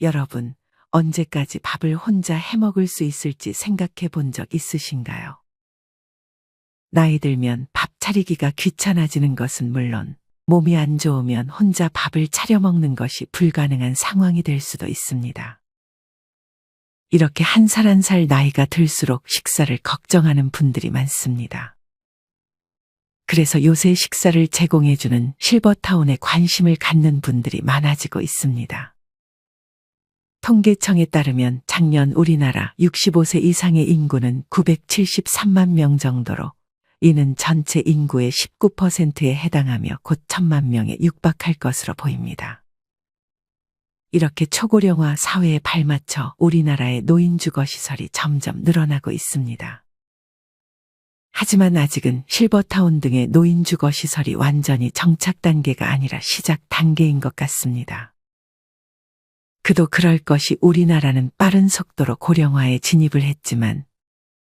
여러분, 언제까지 밥을 혼자 해 먹을 수 있을지 생각해 본 적 있으신가요? 나이 들면 밥 차리기가 귀찮아지는 것은 물론 몸이 안 좋으면 혼자 밥을 차려 먹는 것이 불가능한 상황이 될 수도 있습니다. 이렇게 한 살 한 살 나이가 들수록 식사를 걱정하는 분들이 많습니다. 그래서 요새 식사를 제공해주는 실버타운에 관심을 갖는 분들이 많아지고 있습니다. 통계청에 따르면 작년 우리나라 65세 이상의 인구는 973만 명 정도로 이는 전체 인구의 19%에 해당하며 곧 천만 명에 육박할 것으로 보입니다. 이렇게 초고령화 사회에 발맞춰 우리나라의 노인 주거 시설이 점점 늘어나고 있습니다. 하지만 아직은 실버타운 등의 노인 주거 시설이 완전히 정착 단계가 아니라 시작 단계인 것 같습니다. 그도 그럴 것이 우리나라는 빠른 속도로 고령화에 진입을 했지만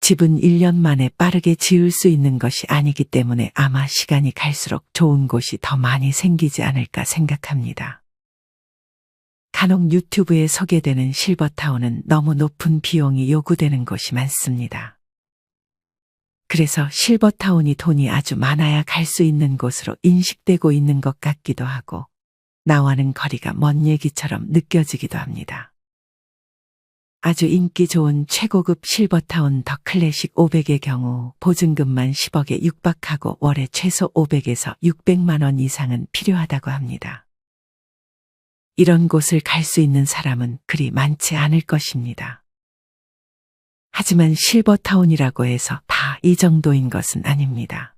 집은 1년 만에 빠르게 지을 수 있는 것이 아니기 때문에 아마 시간이 갈수록 좋은 곳이 더 많이 생기지 않을까 생각합니다. 간혹 유튜브에 소개되는 실버타운은 너무 높은 비용이 요구되는 곳이 많습니다. 그래서 실버타운이 돈이 아주 많아야 갈 수 있는 곳으로 인식되고 있는 것 같기도 하고 나와는 거리가 먼 얘기처럼 느껴지기도 합니다. 아주 인기 좋은 최고급 실버타운 더 클래식 500의 경우 보증금만 10억에 육박하고 월에 최소 500에서 600만 원 이상은 필요하다고 합니다. 이런 곳을 갈 수 있는 사람은 그리 많지 않을 것입니다. 하지만 실버타운이라고 해서 다 이 정도인 것은 아닙니다.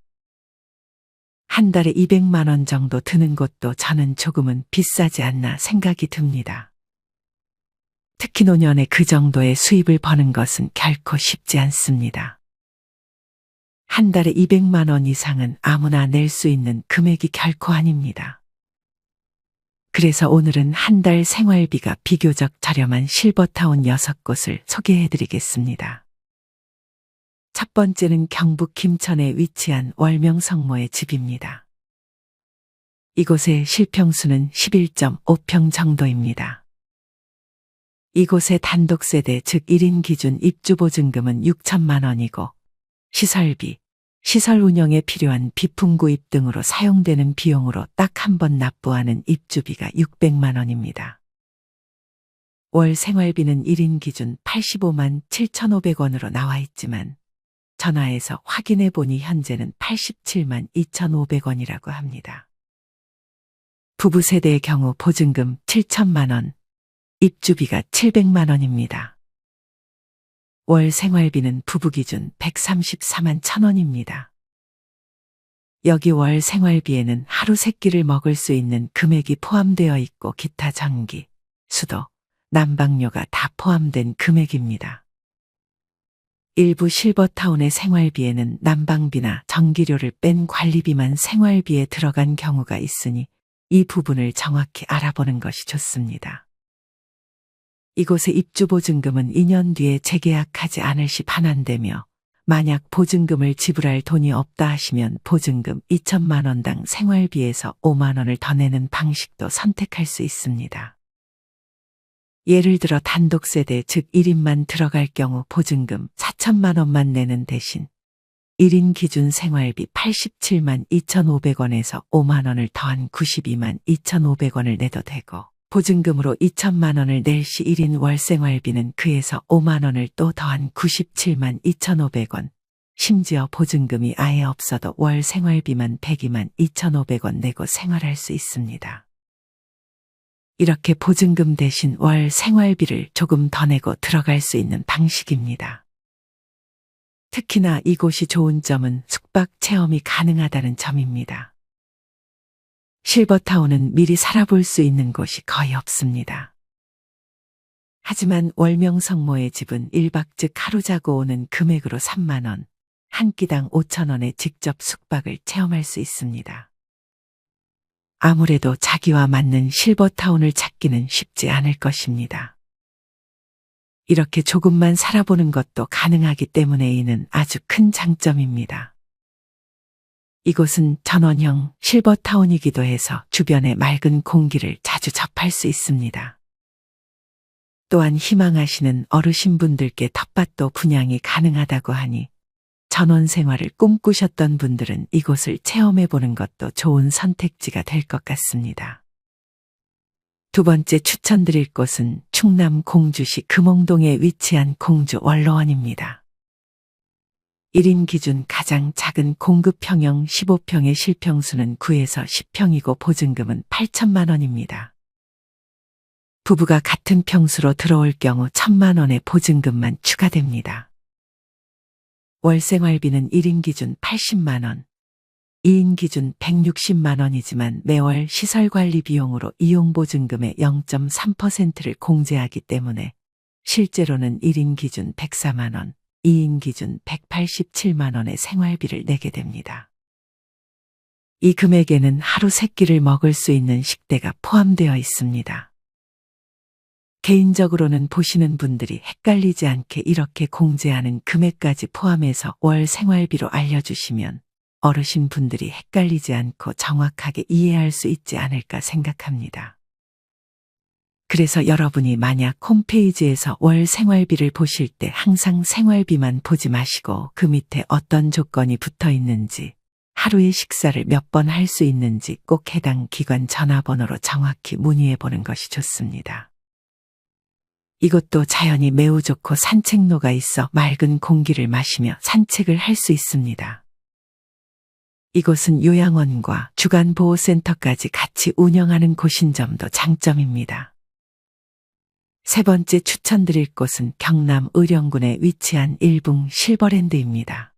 한 달에 200만 원 정도 드는 곳도 저는 조금은 비싸지 않나 생각이 듭니다. 특히 노년에 그 정도의 수입을 버는 것은 결코 쉽지 않습니다. 한 달에 200만 원 이상은 아무나 낼 수 있는 금액이 결코 아닙니다. 그래서 오늘은 한 달 생활비가 비교적 저렴한 실버타운 6곳을 소개해 드리겠습니다. 첫 번째는 경북 김천에 위치한 월명성모의 집입니다. 이곳의 실평수는 11.5평 정도입니다. 이곳의 단독세대 즉 1인 기준 입주보증금은 6천만 원이고 시설비, 시설 운영에 필요한 비품 구입 등으로 사용되는 비용으로 딱 한 번 납부하는 입주비가 600만 원입니다. 월 생활비는 1인 기준 85만 7,500원으로 나와 있지만 전화해서 확인해 보니 현재는 87만 2,500원이라고 합니다. 부부 세대의 경우 보증금 7천만 원, 입주비가 700만 원입니다. 월 생활비는 부부 기준 134만 천 원입니다. 여기 월 생활비에는 하루 세 끼를 먹을 수 있는 금액이 포함되어 있고 기타 전기, 수도, 난방료가 다 포함된 금액입니다. 일부 실버타운의 생활비에는 난방비나 전기료를 뺀 관리비만 생활비에 들어간 경우가 있으니 이 부분을 정확히 알아보는 것이 좋습니다. 이곳의 입주 보증금은 2년 뒤에 재계약하지 않을 시 반환되며 만약 보증금을 지불할 돈이 없다 하시면 보증금 2천만 원당 생활비에서 5만 원을 더 내는 방식도 선택할 수 있습니다. 예를 들어 단독 세대 즉 1인만 들어갈 경우 보증금 4천만 원만 내는 대신 1인 기준 생활비 87만 2,500원에서 5만 원을 더한 92만 2,500원을 내도 되고 보증금으로 2천만 원을 낼 시 1인 월 생활비는 그에서 5만 원을 또 더한 97만 2,500원 심지어 보증금이 아예 없어도 월 생활비만 102만 2,500원 내고 생활할 수 있습니다. 이렇게 보증금 대신 월 생활비를 조금 더 내고 들어갈 수 있는 방식입니다. 특히나 이곳이 좋은 점은 숙박 체험이 가능하다는 점입니다. 실버타운은 미리 살아볼 수 있는 곳이 거의 없습니다. 하지만 월명성모의 집은 1박 즉 하루 자고 오는 금액으로 3만원, 한 끼당 5천원에 직접 숙박을 체험할 수 있습니다. 아무래도 자기와 맞는 실버타운을 찾기는 쉽지 않을 것입니다. 이렇게 조금만 살아보는 것도 가능하기 때문에 이는 아주 큰 장점입니다. 이곳은 전원형 실버타운이기도 해서 주변의 맑은 공기를 자주 접할 수 있습니다. 또한 희망하시는 어르신분들께 텃밭도 분양이 가능하다고 하니 전원 생활을 꿈꾸셨던 분들은 이곳을 체험해 보는 것도 좋은 선택지가 될 것 같습니다. 두 번째 추천드릴 곳은 충남 공주시 금홍동에 위치한 공주 원로원입니다. 1인 기준 가장 작은 공급평형 15평의 실평수는 9에서 10평이고 보증금은 8천만 원입니다. 부부가 같은 평수로 들어올 경우 1천만 원의 보증금만 추가됩니다. 월 생활비는 1인 기준 80만 원, 2인 기준 160만 원이지만 매월 시설 관리 비용으로 이용 보증금의 0.3%를 공제하기 때문에 실제로는 1인 기준 104만 원, 2인 기준 187만 원의 생활비를 내게 됩니다. 이 금액에는 하루 세 끼를 먹을 수 있는 식대가 포함되어 있습니다. 개인적으로는 보시는 분들이 헷갈리지 않게 이렇게 공제하는 금액까지 포함해서 월 생활비로 알려주시면 어르신 분들이 헷갈리지 않고 정확하게 이해할 수 있지 않을까 생각합니다. 그래서 여러분이 만약 홈페이지에서 월 생활비를 보실 때 항상 생활비만 보지 마시고 그 밑에 어떤 조건이 붙어 있는지, 하루에 식사를 몇 번 할 수 있는지 꼭 해당 기관 전화번호로 정확히 문의해 보는 것이 좋습니다. 이곳도 자연이 매우 좋고 산책로가 있어 맑은 공기를 마시며 산책을 할 수 있습니다. 이곳은 요양원과 주간보호센터까지 같이 운영하는 곳인 점도 장점입니다. 세 번째 추천드릴 곳은 경남 의령군에 위치한 일붕 실버랜드입니다.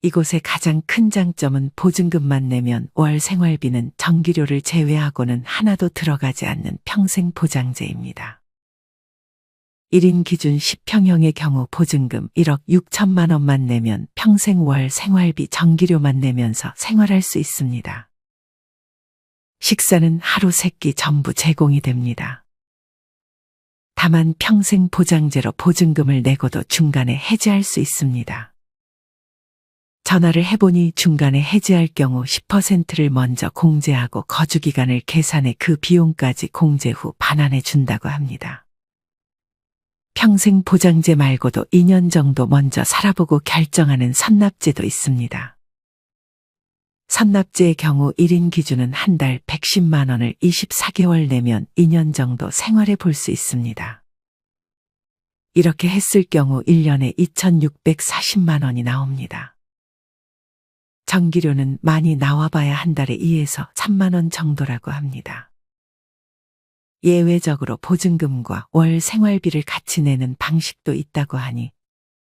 이곳의 가장 큰 장점은 보증금만 내면 월 생활비는 전기료를 제외하고는 하나도 들어가지 않는 평생 보장제입니다. 1인 기준 10평형의 경우 보증금 1억 6천만 원만 내면 평생 월 생활비 전기료만 내면서 생활할 수 있습니다. 식사는 하루 세 끼 전부 제공이 됩니다. 다만 평생 보장제로 보증금을 내고도 중간에 해지할 수 있습니다. 전화를 해보니 중간에 해지할 경우 10%를 먼저 공제하고 거주기간을 계산해 그 비용까지 공제 후 반환해 준다고 합니다. 평생 보장제 말고도 2년 정도 먼저 살아보고 결정하는 선납제도 있습니다. 선납제의 경우 1인 기준은 한 달 110만 원을 24개월 내면 2년 정도 생활해 볼 수 있습니다. 이렇게 했을 경우 1년에 2,640만 원이 나옵니다. 전기료는 많이 나와봐야 한 달에 2에서 3만 원 정도라고 합니다. 예외적으로 보증금과 월 생활비를 같이 내는 방식도 있다고 하니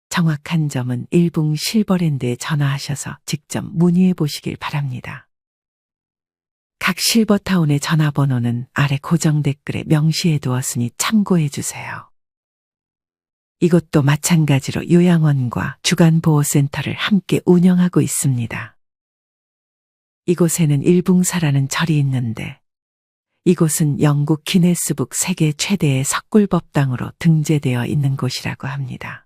정확한 점은 일붕 실버랜드에 전화하셔서 직접 문의해 보시길 바랍니다. 각 실버타운의 전화번호는 아래 고정 댓글에 명시해 두었으니 참고해 주세요. 이것도 마찬가지로 요양원과 주간보호센터를 함께 운영하고 있습니다. 이곳에는 일붕사라는 절이 있는데 이곳은 영국 기네스북 세계 최대의 석굴법당으로 등재되어 있는 곳이라고 합니다.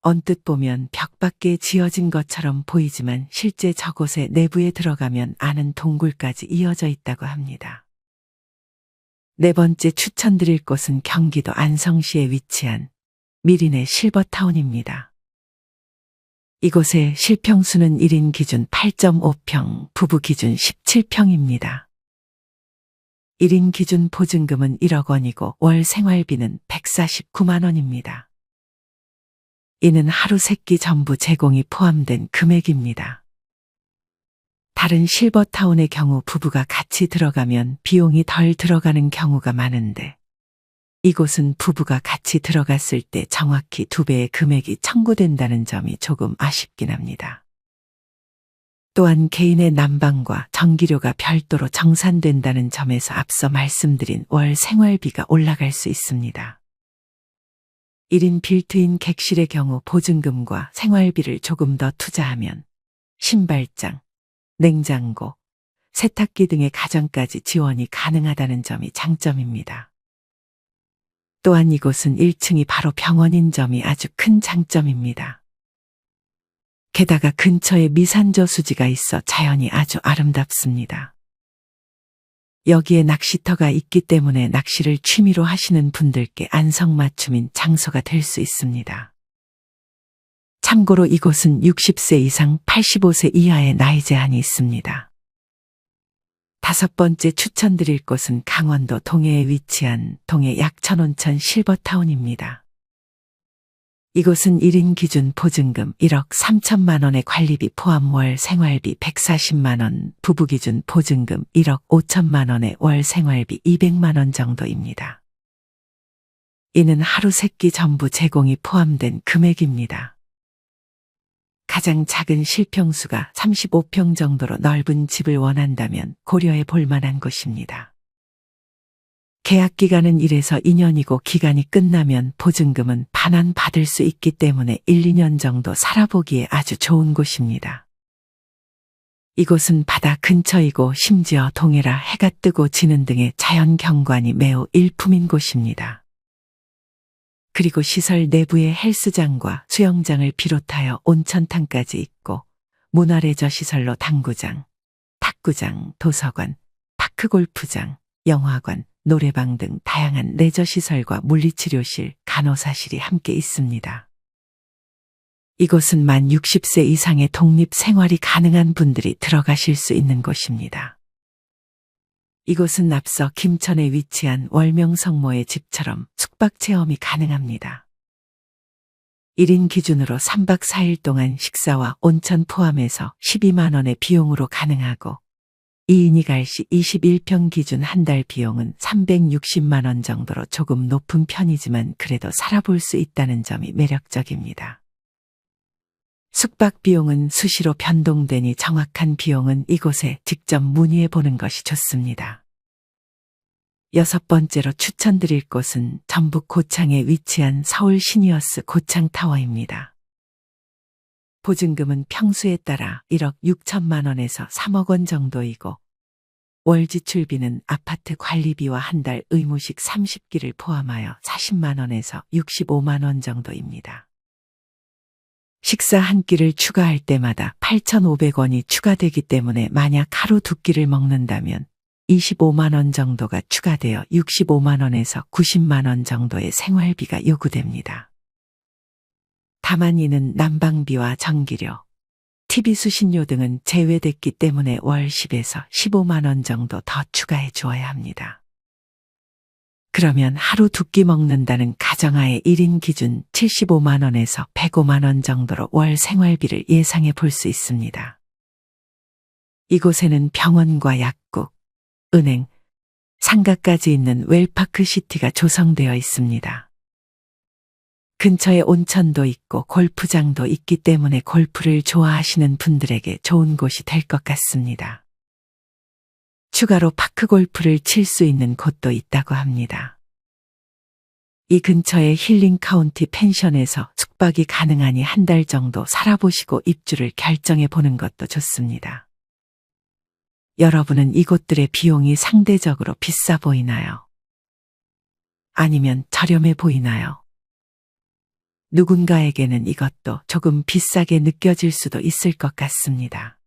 언뜻 보면 벽 밖에 지어진 것처럼 보이지만 실제 저곳의 내부에 들어가면 아는 동굴까지 이어져 있다고 합니다. 네 번째 추천드릴 곳은 경기도 안성시에 위치한 미린의 실버타운입니다. 이곳의 실평수는 1인 기준 8.5평, 부부 기준 17평입니다. 1인 기준 보증금은 1억 원이고 월 생활비는 149만 원입니다. 이는 하루 세끼 전부 제공이 포함된 금액입니다. 다른 실버타운의 경우 부부가 같이 들어가면 비용이 덜 들어가는 경우가 많은데 이곳은 부부가 같이 들어갔을 때 정확히 두 배의 금액이 청구된다는 점이 조금 아쉽긴 합니다. 또한 개인의 난방과 전기료가 별도로 정산된다는 점에서 앞서 말씀드린 월 생활비가 올라갈 수 있습니다. 1인 빌트인 객실의 경우 보증금과 생활비를 조금 더 투자하면 신발장, 냉장고, 세탁기 등의 가전까지 지원이 가능하다는 점이 장점입니다. 또한 이곳은 1층이 바로 병원인 점이 아주 큰 장점입니다. 게다가 근처에 미산저 수지가 있어 자연이 아주 아름답습니다. 여기에 낚시터가 있기 때문에 낚시를 취미로 하시는 분들께 안성맞춤인 장소가 될 수 있습니다. 참고로 이곳은 60세 이상 85세 이하의 나이 제한이 있습니다. 다섯 번째 추천드릴 곳은 강원도 동해에 위치한 동해 약천온천 실버타운입니다. 이곳은 1인 기준 보증금 1억 3천만 원의 관리비 포함 월 생활비 140만 원, 부부 기준 보증금 1억 5천만 원의 월 생활비 200만 원 정도입니다. 이는 하루 세끼 전부 제공이 포함된 금액입니다. 가장 작은 실평수가 35평 정도로 넓은 집을 원한다면 고려해 볼 만한 곳입니다. 계약 기간은 1에서 2년이고 기간이 끝나면 보증금은 반환 받을 수 있기 때문에 1, 2년 정도 살아보기에 아주 좋은 곳입니다. 이곳은 바다 근처이고 심지어 동해라 해가 뜨고 지는 등의 자연 경관이 매우 일품인 곳입니다. 그리고 시설 내부에 헬스장과 수영장을 비롯하여 온천탕까지 있고 문화레저 시설로 당구장, 탁구장, 도서관, 파크골프장, 영화관, 노래방 등 다양한 레저 시설과 물리치료실, 간호사실이 함께 있습니다. 이곳은 만 60세 이상의 독립 생활이 가능한 분들이 들어가실 수 있는 곳입니다. 이곳은 앞서 김천에 위치한 월명성모의 집처럼 숙박 체험이 가능합니다. 1인 기준으로 3박 4일 동안 식사와 온천 포함해서 12만원의 비용으로 가능하고 2인이 갈 시 21평 기준 한 달 비용은 360만 원 정도로 조금 높은 편이지만 그래도 살아볼 수 있다는 점이 매력적입니다. 숙박 비용은 수시로 변동되니 정확한 비용은 이곳에 직접 문의해 보는 것이 좋습니다. 여섯 번째로 추천드릴 곳은 전북 고창에 위치한 서울 시니어스 고창타워입니다. 보증금은 평수에 따라 1억 6천만 원에서 3억 원 정도이고 월 지출비는 아파트 관리비와 한 달 의무식 30기를 포함하여 40만 원에서 65만 원 정도입니다. 식사 한 끼를 추가할 때마다 8,500원이 추가되기 때문에 만약 하루 두 끼를 먹는다면 25만 원 정도가 추가되어 65만 원에서 90만 원 정도의 생활비가 요구됩니다. 다만 이는 난방비와 전기료, TV 수신료 등은 제외됐기 때문에 월 10에서 15만 원 정도 더 추가해 주어야 합니다. 그러면 하루 두 끼 먹는다는 가정하에 1인 기준 75만 원에서 105만 원 정도로 월 생활비를 예상해 볼 수 있습니다. 이곳에는 병원과 약국, 은행, 상가까지 있는 웰파크 시티가 조성되어 있습니다. 근처에 온천도 있고 골프장도 있기 때문에 골프를 좋아하시는 분들에게 좋은 곳이 될 것 같습니다. 추가로 파크 골프를 칠 수 있는 곳도 있다고 합니다. 이 근처의 힐링 카운티 펜션에서 숙박이 가능하니 한 달 정도 살아보시고 입주를 결정해 보는 것도 좋습니다. 여러분은 이곳들의 비용이 상대적으로 비싸 보이나요? 아니면 저렴해 보이나요? 누군가에게는 이것도 조금 비싸게 느껴질 수도 있을 것 같습니다.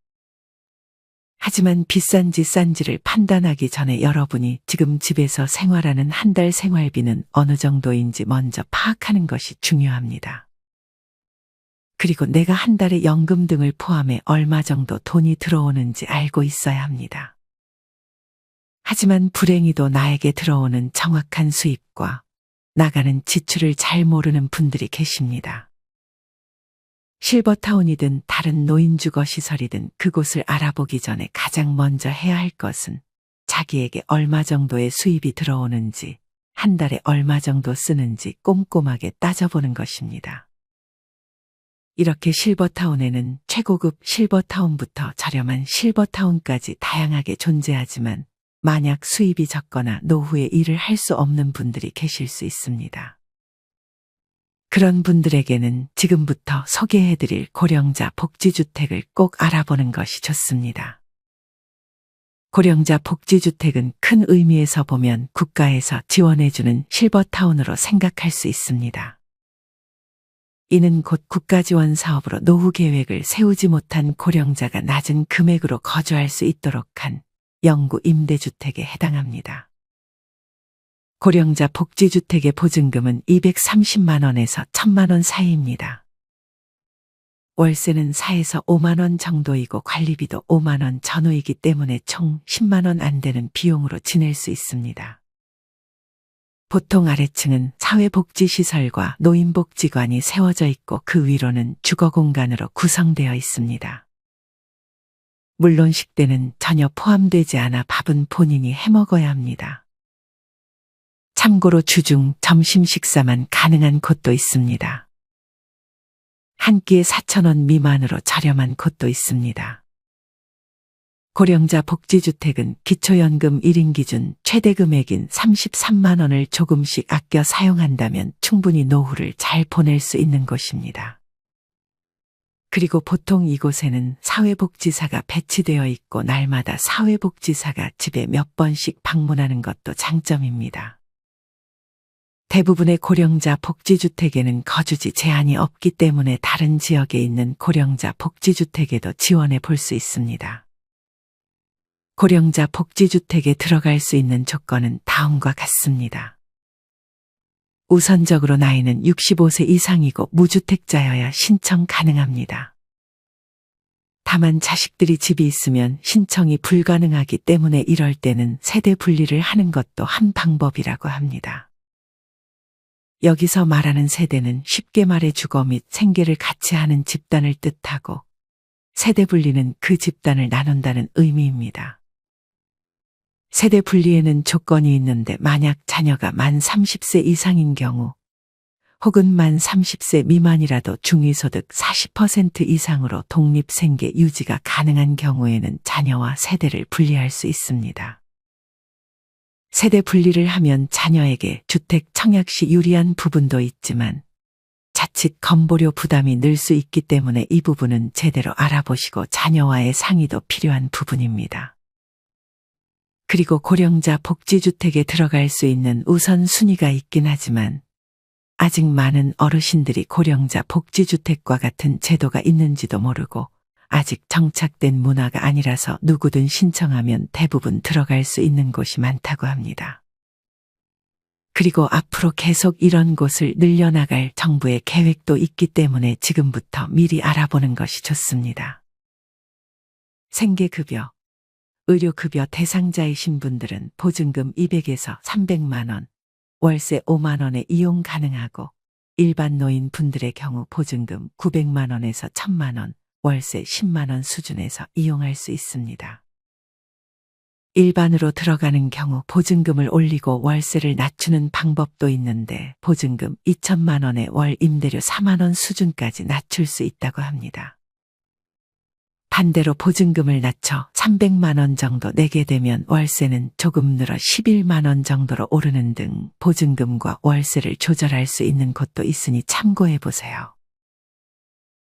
하지만 비싼지 싼지를 판단하기 전에 여러분이 지금 집에서 생활하는 한 달 생활비는 어느 정도인지 먼저 파악하는 것이 중요합니다. 그리고 내가 한 달에 연금 등을 포함해 얼마 정도 돈이 들어오는지 알고 있어야 합니다. 하지만 불행히도 나에게 들어오는 정확한 수입과 나가는 지출을 잘 모르는 분들이 계십니다. 실버타운이든 다른 노인주거 시설이든 그곳을 알아보기 전에 가장 먼저 해야 할 것은 자기에게 얼마 정도의 수입이 들어오는지, 한 달에 얼마 정도 쓰는지 꼼꼼하게 따져보는 것입니다. 이렇게 실버타운에는 최고급 실버타운부터 저렴한 실버타운까지 다양하게 존재하지만 만약 수입이 적거나 노후에 일을 할 수 없는 분들이 계실 수 있습니다. 그런 분들에게는 지금부터 소개해드릴 고령자 복지주택을 꼭 알아보는 것이 좋습니다. 고령자 복지주택은 큰 의미에서 보면 국가에서 지원해주는 실버타운으로 생각할 수 있습니다. 이는 곧 국가 지원 사업으로 노후 계획을 세우지 못한 고령자가 낮은 금액으로 거주할 수 있도록 한 영구 임대주택에 해당합니다. 고령자 복지주택의 보증금은 230만 원에서 1000만 원 사이입니다. 월세는 4에서 5만 원 정도이고 관리비도 5만 원 전후이기 때문에 총 10만 원 안 되는 비용으로 지낼 수 있습니다. 보통 아래층은 사회복지시설과 노인복지관이 세워져 있고 그 위로는 주거 공간으로 구성되어 있습니다. 물론 식대는 전혀 포함되지 않아 밥은 본인이 해 먹어야 합니다. 참고로 주중 점심 식사만 가능한 곳도 있습니다. 한 끼에 4천원 미만으로 저렴한 곳도 있습니다. 고령자 복지주택은 기초연금 1인 기준 최대 금액인 33만 원을 조금씩 아껴 사용한다면 충분히 노후를 잘 보낼 수 있는 곳입니다. 그리고 보통 이곳에는 사회복지사가 배치되어 있고 날마다 사회복지사가 집에 몇 번씩 방문하는 것도 장점입니다. 대부분의 고령자 복지주택에는 거주지 제한이 없기 때문에 다른 지역에 있는 고령자 복지주택에도 지원해 볼 수 있습니다. 고령자 복지주택에 들어갈 수 있는 조건은 다음과 같습니다. 우선적으로 나이는 65세 이상이고 무주택자여야 신청 가능합니다. 다만 자식들이 집이 있으면 신청이 불가능하기 때문에 이럴 때는 세대 분리를 하는 것도 한 방법이라고 합니다. 여기서 말하는 세대는 쉽게 말해 주거 및 생계를 같이 하는 집단을 뜻하고 세대 분리는 그 집단을 나눈다는 의미입니다. 세대 분리에는 조건이 있는데 만약 자녀가 만 30세 이상인 경우 혹은 만 30세 미만이라도 중위소득 40% 이상으로 독립생계 유지가 가능한 경우에는 자녀와 세대를 분리할 수 있습니다. 세대 분리를 하면 자녀에게 주택 청약 시 유리한 부분도 있지만 자칫 건보료 부담이 늘 수 있기 때문에 이 부분은 제대로 알아보시고 자녀와의 상의도 필요한 부분입니다. 그리고 고령자 복지주택에 들어갈 수 있는 우선순위가 있긴 하지만 아직 많은 어르신들이 고령자 복지주택과 같은 제도가 있는지도 모르고 아직 정착된 문화가 아니라서 누구든 신청하면 대부분 들어갈 수 있는 곳이 많다고 합니다. 그리고 앞으로 계속 이런 곳을 늘려나갈 정부의 계획도 있기 때문에 지금부터 미리 알아보는 것이 좋습니다. 생계급여, 의료급여 대상자이신 분들은 보증금 200에서 300만 원, 월세 5만 원에 이용 가능하고 일반 노인 분들의 경우 보증금 900만 원에서 1000만 원, 월세 10만 원 수준에서 이용할 수 있습니다. 일반으로 들어가는 경우 보증금을 올리고 월세를 낮추는 방법도 있는데 보증금 2천만 원에 월 임대료 4만 원 수준까지 낮출 수 있다고 합니다. 반대로 보증금을 낮춰 300만 원 정도 내게 되면 월세는 조금 늘어 11만 원 정도로 오르는 등 보증금과 월세를 조절할 수 있는 곳도 있으니 참고해 보세요.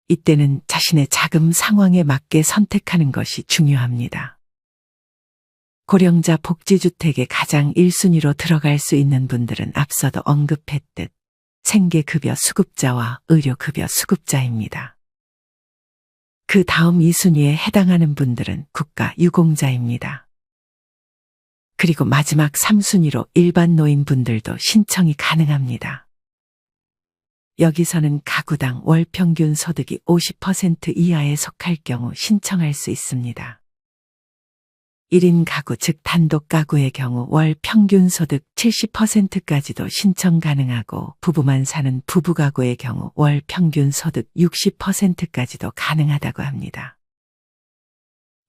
이때는 자신의 자금 상황에 맞게 선택하는 것이 중요합니다. 고령자 복지주택에 가장 1순위로 들어갈 수 있는 분들은 앞서도 언급했듯 생계급여 수급자와 의료급여 수급자입니다. 그 다음 2순위에 해당하는 분들은 국가 유공자입니다. 그리고 마지막 3순위로 일반 노인분들도 신청이 가능합니다. 여기서는 가구당 월 평균 소득이 50% 이하에 속할 경우 신청할 수 있습니다. 1인 가구 즉 단독 가구의 경우 월 평균 소득 70%까지도 신청 가능하고 부부만 사는 부부 가구의 경우 월 평균 소득 60%까지도 가능하다고 합니다.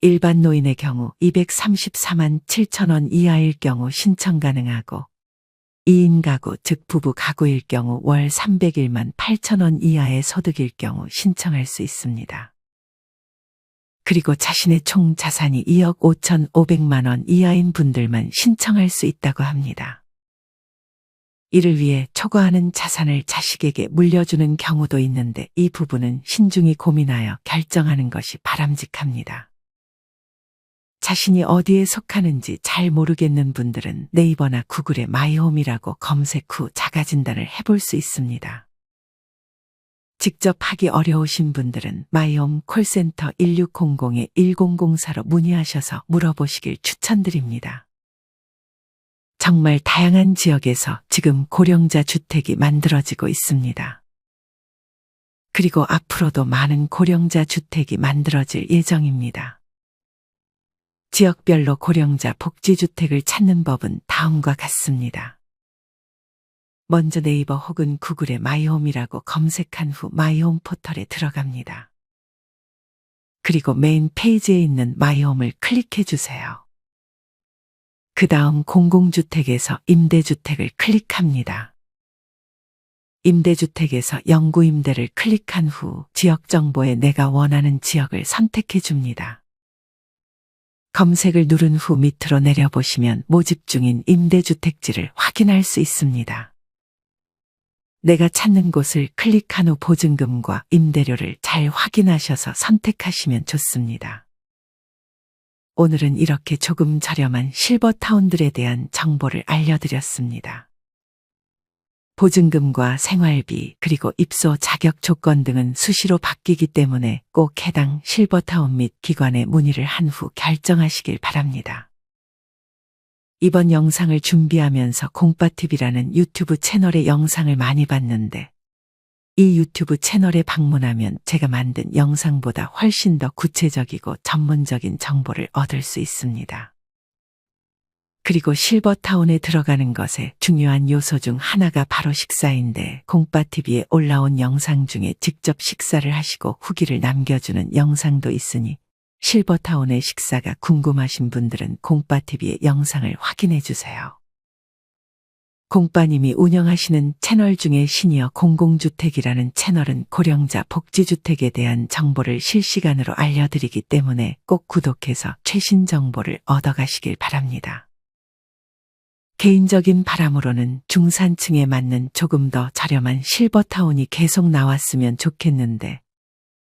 일반 노인의 경우 234만 7천 원 이하일 경우 신청 가능하고 2인 가구 즉 부부 가구일 경우 월 301만 8천 원 이하의 소득일 경우 신청할 수 있습니다. 그리고 자신의 총 자산이 2억 5천5백만 원 이하인 분들만 신청할 수 있다고 합니다. 이를 위해 초과하는 자산을 자식에게 물려주는 경우도 있는데 이 부분은 신중히 고민하여 결정하는 것이 바람직합니다. 자신이 어디에 속하는지 잘 모르겠는 분들은 네이버나 구글에 마이홈이라고 검색 후 자가진단을 해볼 수 있습니다. 직접 하기 어려우신 분들은 마이홈 콜센터 1600-1004로 문의하셔서 물어보시길 추천드립니다. 정말 다양한 지역에서 지금 고령자 주택이 만들어지고 있습니다. 그리고 앞으로도 많은 고령자 주택이 만들어질 예정입니다. 지역별로 고령자 복지주택을 찾는 법은 다음과 같습니다. 먼저 네이버 혹은 구글에 마이홈이라고 검색한 후 마이홈 포털에 들어갑니다. 그리고 메인 페이지에 있는 마이홈을 클릭해 주세요. 그 다음 공공주택에서 임대주택을 클릭합니다. 임대주택에서 영구임대를 클릭한 후 지역 정보에 내가 원하는 지역을 선택해 줍니다. 검색을 누른 후 밑으로 내려보시면 모집 중인 임대주택지를 확인할 수 있습니다. 내가 찾는 곳을 클릭한 후 보증금과 임대료를 잘 확인하셔서 선택하시면 좋습니다. 오늘은 이렇게 조금 저렴한 실버타운들에 대한 정보를 알려드렸습니다. 보증금과 생활비 그리고 입소 자격 조건 등은 수시로 바뀌기 때문에 꼭 해당 실버타운 및 기관에 문의를 한 후 결정하시길 바랍니다. 이번 영상을 준비하면서 공빠TV라는 유튜브 채널의 영상을 많이 봤는데 이 유튜브 채널에 방문하면 제가 만든 영상보다 훨씬 더 구체적이고 전문적인 정보를 얻을 수 있습니다. 그리고 실버타운에 들어가는 것에 중요한 요소 중 하나가 바로 식사인데 공빠TV에 올라온 영상 중에 직접 식사를 하시고 후기를 남겨주는 영상도 있으니 실버타운의 식사가 궁금하신 분들은 공빠TV의 영상을 확인해 주세요. 공빠님이 운영하시는 채널 중에 시니어 공공주택이라는 채널은 고령자 복지주택에 대한 정보를 실시간으로 알려드리기 때문에 꼭 구독해서 최신 정보를 얻어가시길 바랍니다. 개인적인 바람으로는 중산층에 맞는 조금 더 저렴한 실버타운이 계속 나왔으면 좋겠는데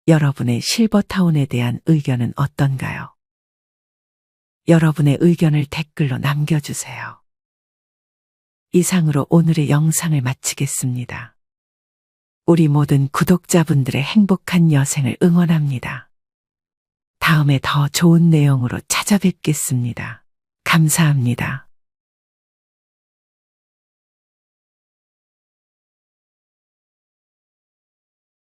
여러분의 실버타운에 대한 의견은 어떤가요? 여러분의 의견을 댓글로 남겨주세요. 이상으로 오늘의 영상을 마치겠습니다. 우리 모든 구독자분들의 행복한 여생을 응원합니다. 다음에 더 좋은 내용으로 찾아뵙겠습니다. 감사합니다.